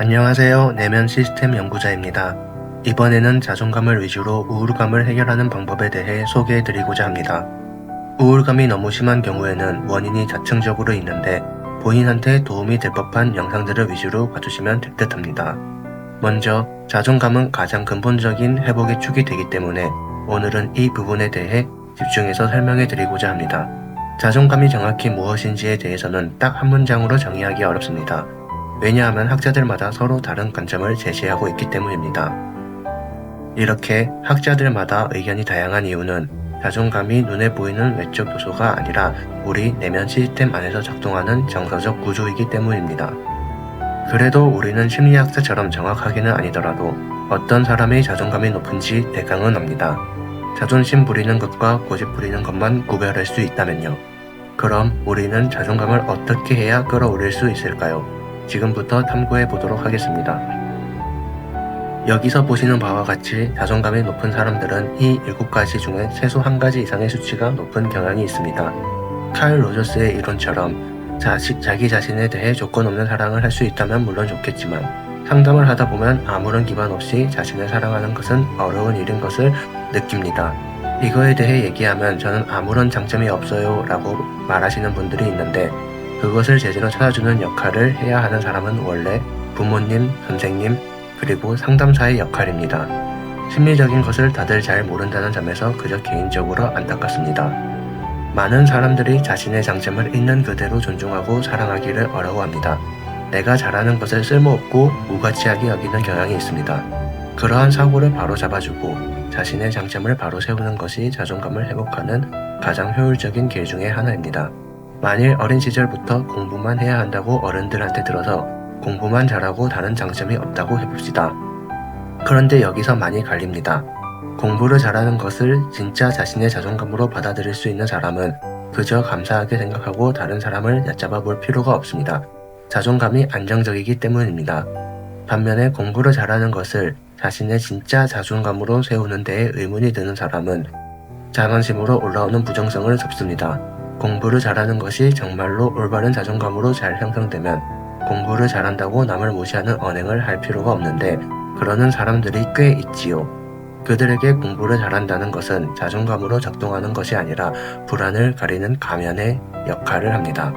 안녕하세요. 내면 시스템 연구자입니다. 이번에는 자존감을 위주로 우울감을 해결하는 방법에 대해 소개해 드리고자 합니다. 우울감이 너무 심한 경우에는 원인이 자층적으로 있는데 본인한테 도움이 될 법한 영상들을 위주로 봐주시면 될 듯 합니다. 먼저 자존감은 가장 근본적인 회복의 축이 되기 때문에 오늘은 이 부분에 대해 집중해서 설명해 드리고자 합니다. 자존감이 정확히 무엇인지에 대해서는 딱 한 문장으로 정의하기 어렵습니다. 왜냐하면 학자들마다 서로 다른 관점을 제시하고 있기 때문입니다. 이렇게 학자들마다 의견이 다양한 이유는 자존감이 눈에 보이는 외적 요소가 아니라 우리 내면 시스템 안에서 작동하는 정서적 구조이기 때문입니다. 그래도 우리는 심리학자처럼 정확하게는 아니더라도 어떤 사람의 자존감이 높은지 대강은 압니다. 자존심 부리는 것과 고집 부리는 것만 구별할 수 있다면요. 그럼 우리는 자존감을 어떻게 해야 끌어올릴 수 있을까요? 지금부터 탐구해 보도록 하겠습니다. 여기서 보시는 바와 같이 자존감이 높은 사람들은 이 7가지 중에 최소 한 가지 이상의 수치가 높은 경향이 있습니다. 칼 로저스의 이론처럼 자식, 자기 자신에 대해 조건 없는 사랑을 할 수 있다면 물론 좋겠지만 상담을 하다 보면 아무런 기반 없이 자신을 사랑하는 것은 어려운 일인 것을 느낍니다. 이거에 대해 얘기하면 저는 아무런 장점이 없어요 라고 말하시는 분들이 있는데 그것을 제대로 찾아주는 역할을 해야 하는 사람은 원래 부모님, 선생님, 그리고 상담사의 역할입니다. 심리적인 것을 다들 잘 모른다는 점에서 그저 개인적으로 안타깝습니다. 많은 사람들이 자신의 장점을 있는 그대로 존중하고 사랑하기를 어려워합니다. 내가 잘하는 것을 쓸모없고 무가치하게 여기는 경향이 있습니다. 그러한 사고를 바로 잡아주고 자신의 장점을 바로 세우는 것이 자존감을 회복하는 가장 효율적인 길 중의 하나입니다. 만일 어린 시절부터 공부만 해야 한다고 어른들한테 들어서 공부만 잘하고 다른 장점이 없다고 해봅시다. 그런데 여기서 많이 갈립니다. 공부를 잘하는 것을 진짜 자신의 자존감으로 받아들일 수 있는 사람은 그저 감사하게 생각하고 다른 사람을 얕잡아 볼 필요가 없습니다. 자존감이 안정적이기 때문입니다. 반면에 공부를 잘하는 것을 자신의 진짜 자존감으로 세우는 데에 의문이 드는 사람은 자만심으로 올라오는 부정성을 접습니다. 공부를 잘하는 것이 정말로 올바른 자존감으로 잘 형성되면 공부를 잘한다고 남을 무시하는 언행을 할 필요가 없는데 그러는 사람들이 꽤 있지요. 그들에게 공부를 잘한다는 것은 자존감으로 작동하는 것이 아니라 불안을 가리는 가면의 역할을 합니다.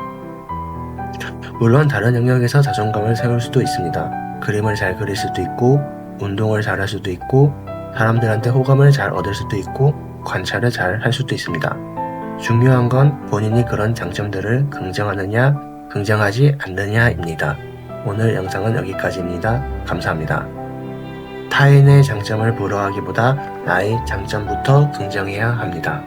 물론 다른 영역에서 자존감을 세울 수도 있습니다. 그림을 잘 그릴 수도 있고, 운동을 잘할 수도 있고, 사람들한테 호감을 잘 얻을 수도 있고, 관찰을 잘 할 수도 있습니다. 중요한 건 본인이 그런 장점들을 긍정하느냐, 긍정하지 않느냐입니다. 오늘 영상은 여기까지입니다. 감사합니다. 타인의 장점을 부러워하기보다 나의 장점부터 긍정해야 합니다.